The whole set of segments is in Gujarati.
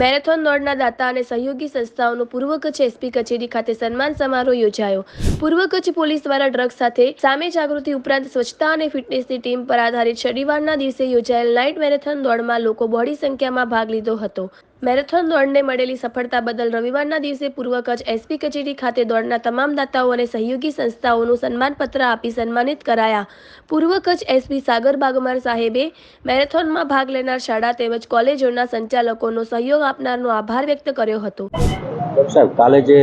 મેરેથોન દોડના દાતા અને સહયોગી સંસ્થાઓનો પૂર્વ કચ્છ એસપી કચેરી ખાતે સન્માન સમારોહ યોજાયો. પૂર્વ કચ્છ પોલીસ દ્વારા ડ્રગ્સ સાથે સામે જાગૃતિ ઉપરાંત સ્વચ્છતા અને ફિટનેસની ટીમ પર આધારિત શનિવારના દિવસે યોજાયેલ નાઇટ મેરેથોન દોડમાં લોકો બહોળી સંખ્યામાં ભાગ લીધો હતો. મેરેથોન દોડને મળેલી સફળતા બદલ રવિવારના દિવસે પૂર્વ કચ્છ એસપી કચેરી ખાતે દોડના તમામ દાતાઓ અને સહયોગી સંસ્થાઓનું સન્માનપત્ર આપી સન્માનિત કરાયા. પૂર્વ કચ્છ એસપી સાગર બાગમાર સાહેબે મેરેથોનમાં ભાગ લેનાર શાળા તેમજ કોલેજોના સંચાલકોનો સહયોગ આપનારનો આભાર વ્યક્ત કર્યો હતો. સાહેબ, કાલે જે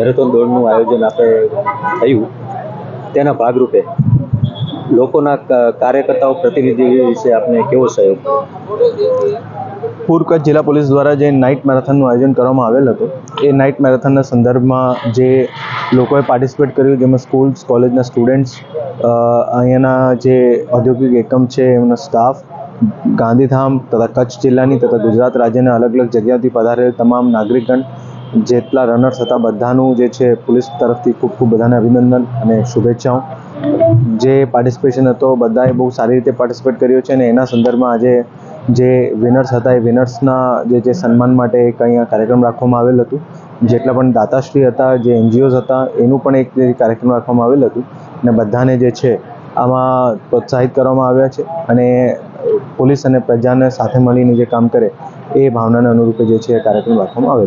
મેરેથોન દોડનું આયોજન આપણે થયું, તેના ભાગરૂપે લોકોના કાર્યકર્તાઓ પ્રતિનિધિ વિશે આપને કેવો સહયોગ? પૂર કચ્છ જિલ્લા પોલીસ દ્વારા જે નાઇટ મેરેથોનનું આયોજન કરવામાં આવેલ હતું, એ નાઇટ મેરેથોનના સંદર્ભમાં જે લોકોએ પાર્ટિસિપેટ કર્યું, જેમાં સ્કૂલ્સ, કોલેજના સ્ટુડન્ટ્સ અહીંયાના જે ઔદ્યોગિક એકમ છે, એમનો સ્ટાફ, ગાંધીધામ તથા કચ્છ જિલ્લાની તથા ગુજરાત રાજ્યના અલગ અલગ જગ્યાથી પધારેલ તમામ નાગરિકગણ જેટલા રનર્સ હતા બધાનું જે છે, પોલીસ તરફથી ખૂબ ખૂબ બધાને અભિનંદન અને શુભેચ્છાઓ. જે પાર્ટિસિપેશન હતો, બધાએ બહુ સારી રીતે પાર્ટિસિપેટ કર્યો છે અને એના સંદર્ભમાં આજે જે વિનર્સ હતા, એ વિનર્સના જે જે સન્માન માટે એક અહીંયા કાર્યક્રમ રાખવામાં આવેલ હતું. જેટલા પણ દાતાશ્રી હતા, જે એનજીઓઝ હતા, એનું પણ એક કાર્યક્રમ રાખવામાં આવેલ હતું અને બધાને જે છે, આમાં પ્રોત્સાહિત કરવામાં આવ્યા છે અને પોલીસ અને પ્રજાને સાથે મળીને જે કામ કરે, એ ભાવનાને અનુરૂપે જે છે કાર્યક્રમ રાખવામાં આવેલો